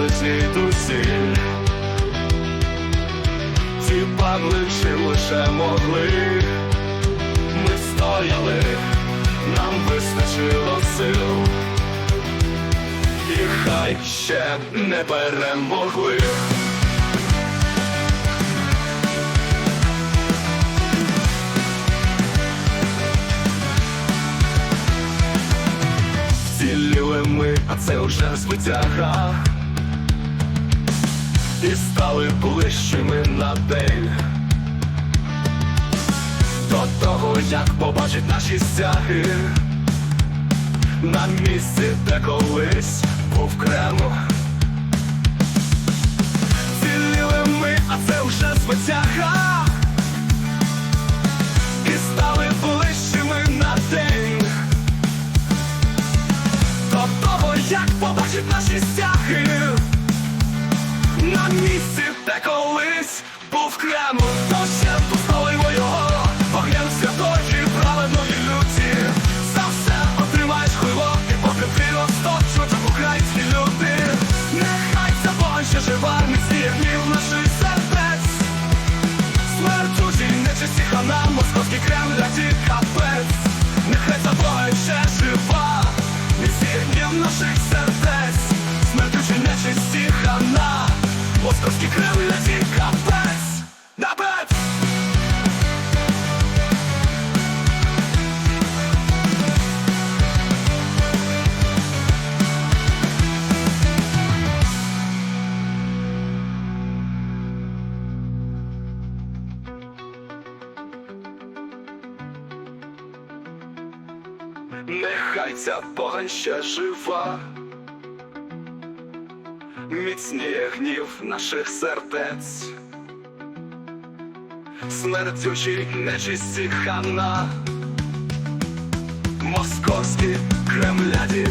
кожній дусі. Ці панличі лише могли, ми стояли, нам вистачило сил, і хай ще не перемогли. Вціліли ми, а це вже збиття І стали ближчими на день. До того, як побачить наші стяги На місці, де колись був Кремль Кремль То ще поставимо його. Огнем святої праведної люті. За все отримаєш хвило І поки ти розточуть українські люди. Нехай ця бой ще жива Міцніє гнів наших сердець. Смертуші нечисті хана Московський Кремль, ті капець. Нехай забоє ще жива днів наших сердець. Смертуші нечисті хана Московський Кремль, а ті капець Нехай ця погань ще жива, міцніє гнів наших сердець, смертючі нечисті хана, московські кремляді.